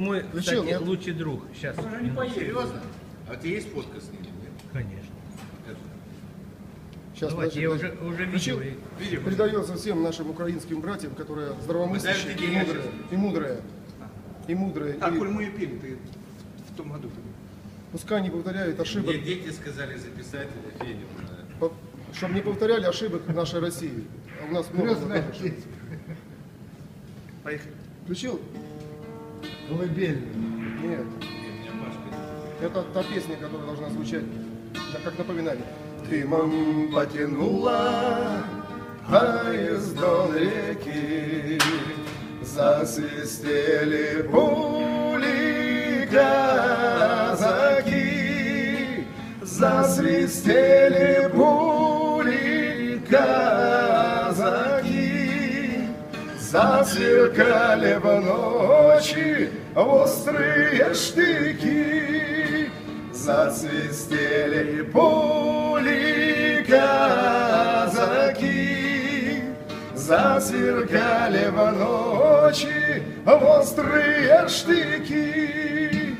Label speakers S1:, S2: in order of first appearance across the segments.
S1: мой,
S2: Включил,
S1: кстати,
S2: нет?
S1: лучший друг. Сейчас.
S3: Серьезно? А у тебя есть фотка с ними? Нет?
S1: Конечно.
S2: Сейчас,
S1: Давайте, я
S2: подожди,
S1: уже, уже
S2: Включил?
S1: видел. и-
S3: Видео.
S2: Передается всем нашим украинским братьям, которые здравомыслящие и
S3: я
S2: мудрые. И мудрые. И мудрые.
S4: А,
S2: И
S4: коль мы ее пели, ты в том году.
S2: пускай не повторяют ошибок,
S3: Мне дети сказали записать это Федю.
S2: чтобы не повторяли ошибок нашей России. А у нас много.
S4: Поехали.
S2: Включил?
S5: Колыбельная.
S2: Нет.
S3: Меня Машка.
S2: Это та песня, которая должна звучать как напоминание. Дымом потянула поездом реки, Засвистели пули казаки, Засвистели пули казаки, Засверкали в ночи острые штыки, Засвистели пули казаки, Засверкали в ночи острые штыки.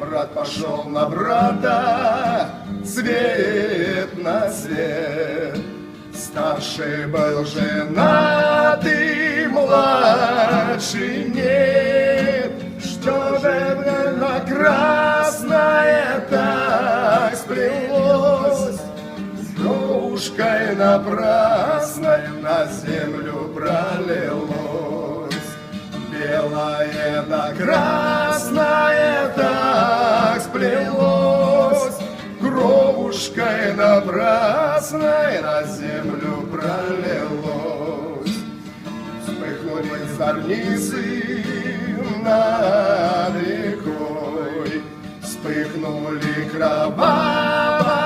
S2: Брат пошел на брата, свет на свет. Старший был женатый, младший нет. Что же на красное так сплелось? С кровушкой напрасной на землю пролилось. Белое да красное так сплелось, Кровушкой напрасной на землю пролилось. Вспыхнули зорницы над рекой, Вспыхнули кроваво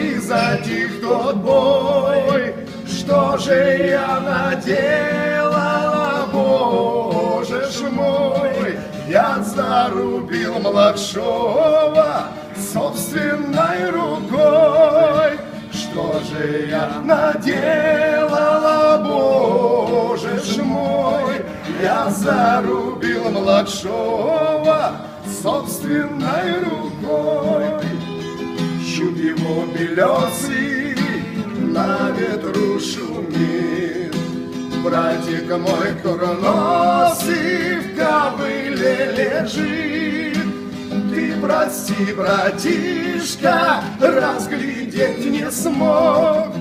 S2: и затих тот бой. Что же я наделала, Боже ж мой? Я зарубил младшего собственной рукой. Что же я наделала, зарубил младшего собственной рукой. Щуп его белесый на ветру шумит. Братик мой курносый в ковыле лежит. Ты прости, братишка, разглядеть не смог.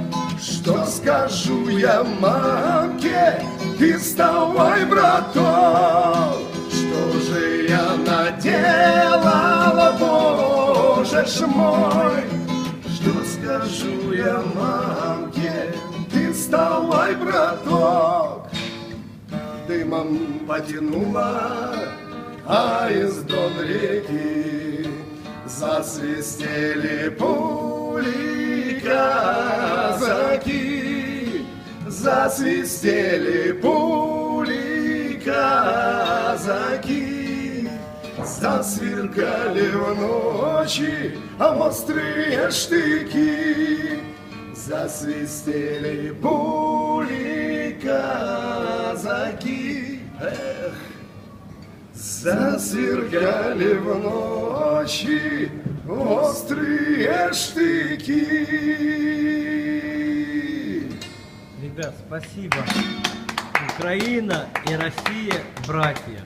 S2: Скажу я мамке, ты вставай, браток. Что же я наделала, Боже ж мой? Что скажу я мамке, ты вставай, браток. Дымом потянула поездом реки, Засвистели пули казаки, Засвистели пули казаки, Засверкали в ночи острые штыки, Засвистели пули казаки. Эх, засверкали в ночи острые штыки.
S1: Ребят, спасибо. Украина и Россия братья.